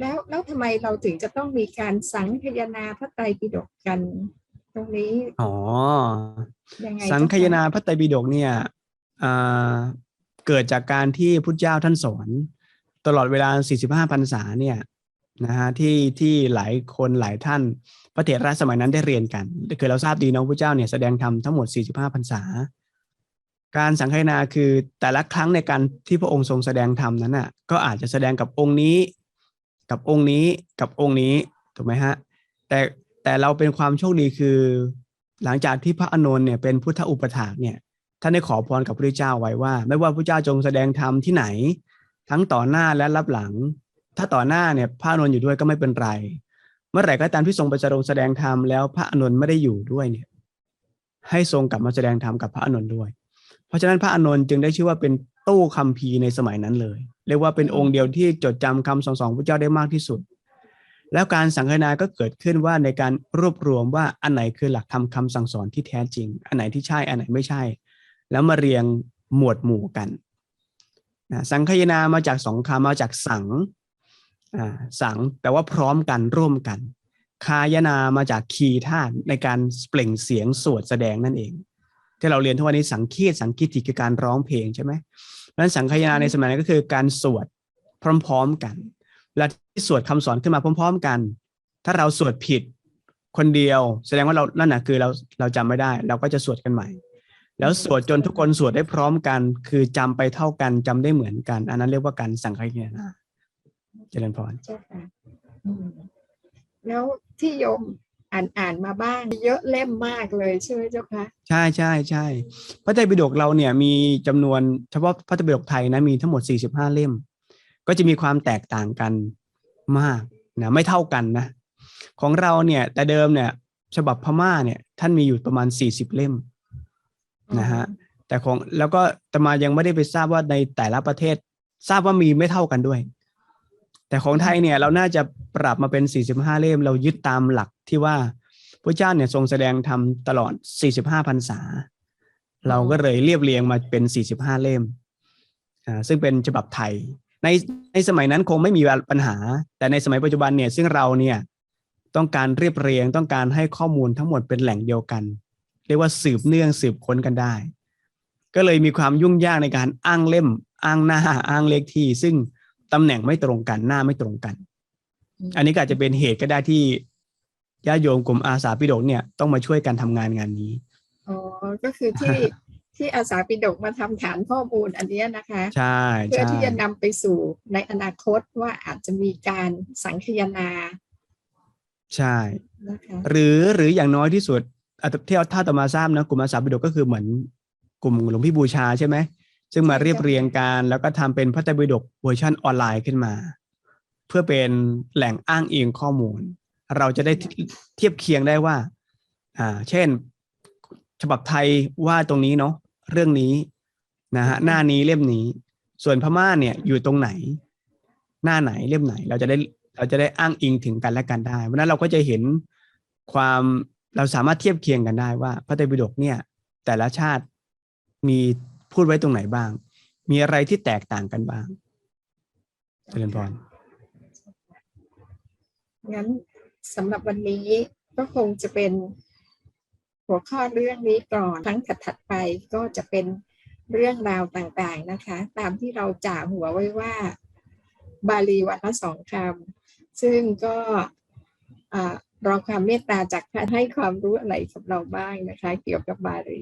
แล้วแล้วทำไมเราถึงจะต้องมีการสังคายนาพระไตรปิฎกกัน ตรงนี้อ๋อยังไงสังคายนาเจ้พระไตรปิฎกเนี่ยอ่าเกิดจากการที่พุทธเจ้าท่านสอน ตลอดเวลา 45พรรษาเนี่ยนะฮะที่ที่หลายคนหลายท่านพระเถระสมัยนั้นได้เรียนกันคือเราทราบดีเนาะพระเจ้าเนี่ยแสดงธรรมทั้งหมด 45พรรษา การสังคายนาคือแต่ละครั้งในการที่พระองค์ทรงแสดงธรรมนั้นน่ะก็อาจจะแสดงกับองค์นี้ กับองค์นี้กับองค์นี้ถูกไหมฮะแต่แต่เราเป็นความโชคดีคือ หลังจากที่พระอานนท์เนี่ยเป็นพุทธอุปถากเนี่ยท่านได้ขอพรกับพระเจ้าไว้ว่า ไม่ว่าพระเจ้าจงแสดงธรรมที่ไหน ทั้งต่อหน้าและรับหลัง ถ้าต่อหน้าเนี่ยพระอานนท์อยู่ด้วยก็ไม่เป็นไร เมื่อไหร่ก็ตามที่ทรงไปจรงแสดงธรรมแล้วพระอานนท์ไม่ได้อยู่ด้วยเนี่ยให้ทรงกลับมาแสดงธรรมกับพระอานนท์ด้วย เพราะฉะนั้นพระอานนท์จึงได้ชื่อว่าเป็น ตู้คัมภีร์ในสมัยนั้นเลย เรียกว่าเป็นองค์เดียวที่จดจำคำสอนของพระเจ้าได้มากที่สุด แล้วการสังคายนาก็เกิดขึ้นว่าในการรวบรวมว่าอันไหนคือหลักธรรมคำสั่งสอนที่แท้จริง อันไหนที่ใช่อันไหนไม่ใช่ แล้วมาเรียงหมวดหมู่กันนะสังคายนามาจากสองคำมาจากสังอ่าสังแปลว่าพร้อมกันร่วมกัน คายนามาจากคีธาตุในการเปล่งเสียงสวดแสดงนั่นเอง ที่เราเรียนทุกวันนี้สังคีตสังคีติคือการร้องเพลงใช่ไหมเพราะฉะนั้นสังคายนาในสมัยนั้นก็คือการสวดพร้อม ๆกันเวลาที่สวดคำสอนขึ้นมาพร้อม ๆ กัน ถ้าเราสวดผิดคนเดียว แสดงว่าเรานั่นน่ะคือเราเราจำไม่ได้ เราก็จะสวดกันใหม่ แล้วสวดจนทุกคนสวดได้พร้อมกัน คือจำไปเท่ากันจำได้เหมือนกัน อันนั้นเรียกว่าการสังคายนาเจริญพราค่ะอืมแล้วที่โยม อ่านอ่านมาบ้างเยอะเล่มมากเลยใช่ไหมเจ้าคะใช่ใช่ใช่พระไตรปิฎกเราเนี่ยมีจำนวนเฉพาะพระไตรปิฎกไทยนะมีทั้งหมด 45 เล่ม ก็จะมีความแตกต่างกันมากนะไม่เท่ากันนะ ของเราเนี่ยแต่เดิมเนี่ย ฉบับพม่าเนี่ย ท่านมีอยู่ประมาณ 40 เล่มนะฮะแต่ของแล้วก็แต่มายังไม่ได้ไปทราบว่าในแต่ละประเทศทราบว่ามีไม่เท่ากันด้วย แต่ของไทยเนี่ยเราน่าจะปรับมาเป็น 45 เล่ม เรายึดตามหลักที่ว่าพระเจ้าเนี่ยทรงแสดงธรรมตลอด 45พรรษา เราก็เลยเรียบเรียงมาเป็น 45 เล่มอ่าซึ่งเป็นฉบับไทย ในในสมัยนั้นคงไม่มีปัญหา แต่ในสมัยปัจจุบันเนี่ยซึ่งเราเนี่ยต้องการเรียบเรียงต้องการให้ข้อมูลทั้งหมดเป็นแหล่งเดียวกัน เรียกว่าสืบเนื่องสืบค้นกันได้ ก็เลยมีความยุ่งยากในการอ้างเล่ม อ้างหน้าอ้างเลขที่ ซึ่ง ตำแหน่งไม่ตรงกันหน้าไม่ตรงกัน อันนี้ก็อาจจะเป็นเหตุก็ได้ที่ญาติโยมกลุ่มอาสาปิฎกเนี่ยต้องมาช่วยกันทำงานงานนี้อ๋อก็คือที่ที่อาสาปิฎกมาทำฐานข้อมูลอันเนี้ยนะคะใช่เพื่อใช่ที่จะนำไปสู่ในอนาคตว่าอาจจะมีการสังคายนา ใช่นะคะหรือหรืออย่างน้อยที่สุดอะที่ถ้าตมาทราบนะกลุ่มอาสาปิฎกก็คือเหมือนกลุ่มหลวงพี่บูชาใช่ไหม ซึ่งมาเรียบเรียงการแล้วก็ทำเป็นพระไตรปิฎกเวอร์ชันออนไลน์ขึ้นมา เพื่อเป็นแหล่งอ้างอิงข้อมูล เราจะได้เทียบเคียงได้ว่า อ่า เช่น ฉบับไทยว่าตรงนี้เนาะเรื่องนี้นะฮะหน้านี้เล่มนี้ ส่วนพม่าเนี่ยอยู่ตรงไหน หน้าไหนเล่มไหน เราจะได้เราจะได้อ้างอิงถึงกันและกันได้เพราะฉะนั้นเราก็จะเห็นความเราสามารถเทียบเคียงกันได้ว่าพระไตรปิฎกเนี่ย แต่ละชาติมี พูดไว้ตรงไหนบ้าง มีอะไรที่แตกต่างกันบ้างเจริญพรงั้นสำหรับวันนี้ก็คงจะเป็นหัวข้อเรื่องนี้ก่อนครั้งถัดๆไปก็จะเป็นเรื่องราวต่างๆนะคะ ตามที่เราจ่าหัวไว้ว่า บาลีวันละสองคำซึ่งก็รอความเมตตาจากท่านให้ความรู้อะไรกับเราบ้างนะคะ เกี่ยวกับบาลี